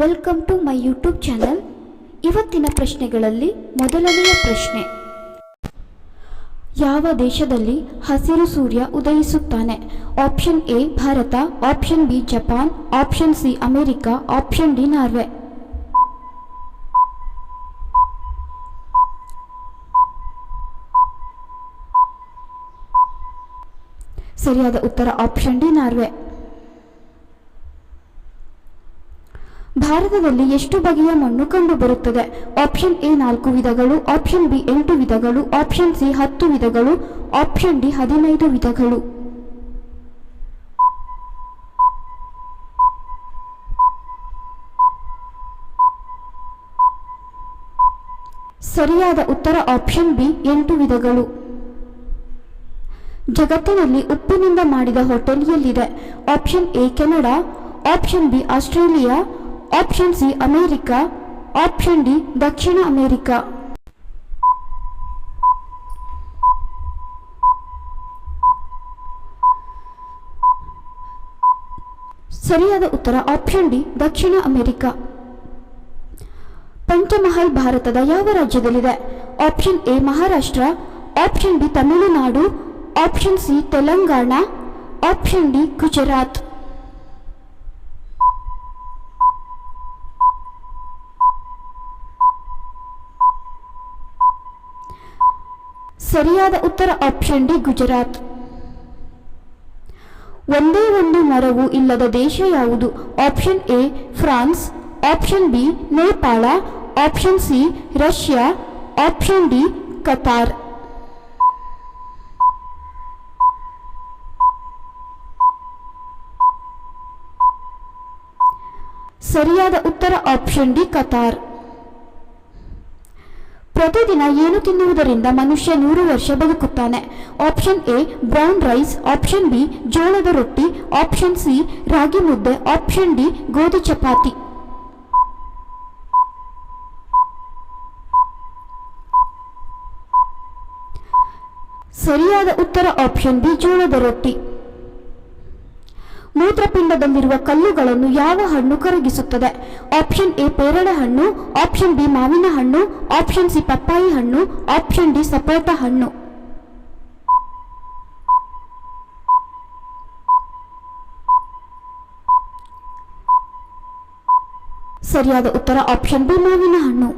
Welcome to my YouTube channel ಇವತ್ತಿನ ಪ್ರಶ್ನೆಗಳಲ್ಲಿ ಮೊದಲನೆಯ ಪ್ರಶ್ನೆ. ಯಾವ ದೇಶದಲ್ಲಿ ಹಸಿರು ಸೂರ್ಯ ಉದಯಿಸುತ್ತಾನೆ? Option A Bharat. Option B Japan. Option C America. Option D Norway. ಸರಿಯಾದ ಉತ್ತರ ಆಪ್ಷನ್ ಡಿ ನಾರ್ವೆ. ಭಾರತದಲ್ಲಿ ಎಷ್ಟು ಬಗೆಯ ಮಣ್ಣು ಕಂಡುಬರುತ್ತದೆ? ಆಪ್ಷನ್ ಎ ನಾಲ್ಕು ವಿಧಗಳು, ಆಪ್ಷನ್ ಬಿ ಎಂಟು ವಿಧಗಳು, ಆಪ್ಷನ್ ಸಿ ಹತ್ತು ವಿಧಗಳು, ಆಪ್ಷನ್ ಡಿ ಹದಿನೈದು ವಿಧಗಳು. ಸರಿಯಾದ ಉತ್ತರ ಆಪ್ಷನ್ ಬಿ ಎಂಟು ವಿಧಗಳು. ಜಗತ್ತಿನಲ್ಲಿ ಉಪ್ಪಿನಿಂದ ಮಾಡಿದ ಹೋಟೆಲ್ ಎಲ್ಲಿದೆ? Option A Canada, option B Australia option C America option D Dakshina America ಸರಿಯಾದ ಉತ್ತರ ಆಪ್ಷನ್ ಡಿ ದಕ್ಷಿಣ ಅಮೆರಿಕ. ಪಂಚಮಹಲ್ ಭಾರತದ ಯಾವ ರಾಜ್ಯದಲ್ಲಿದೆ? Option A Maharashtra. Option B Tamil Nadu. Option C Telangana. Option D Gujarat. ಸರಿಯಾದ ಉತ್ತರ ಆಪ್ಷನ್ ಡಿ ಗುಜರಾತ್. ಒಂದೇ ಒಂದು ಮರವು ಇಲ್ಲದ ದೇಶ ಯಾವುದು? Option A France. Option B Nepal. Option C Russia. Option D Qatar. ಸರಿಯಾದ ಉತ್ತರ ಆಪ್ಷನ್ ಡಿ ಕತಾರ್. ಪ್ರತಿದಿನ ಏನು ತಿನ್ನುವುದರಿಂದ ಮನುಷ್ಯ ನೂರು ವರ್ಷ ಬದುಕುತ್ತಾನೆ. Option A, brown rice. Option B, ಜೋಳದ ರೊಟ್ಟಿ. ಆಪ್ಷನ್ ಸಿ, ರಾಗಿ ಮುದ್ದೆ. ಆಪ್ಷನ್ ಡಿ, ಗೋಧಿ ಚಪಾತಿ. ಸರಿಯಾದ ಉತ್ತರ ಆಪ್ಷನ್ ಬಿ, ಜೋಳದ ರೊಟ್ಟಿ. ಮೂತ್ರಪಿಂಡದಲ್ಲಿರುವ ಕಲ್ಲುಗಳನ್ನು ಯಾವ ಹಣ್ಣು ಕರಗಿಸುತ್ತದೆ? ಆಪ್ಷನ್ ಎ ಪೇರಳೆ ಹಣ್ಣು, ಆಪ್ಷನ್ ಬಿ ಮಾವಿನ ಹಣ್ಣು, ಆಪ್ಷನ್ ಸಿ ಪಪ್ಪಾಯಿ ಹಣ್ಣು, ಆಪ್ಷನ್ ಡಿ ಸಪೋಟ ಹಣ್ಣು. ಸರಿಯಾದ ಉತ್ತರ ಆಪ್ಷನ್ ಬಿ ಮಾವಿನ ಹಣ್ಣು.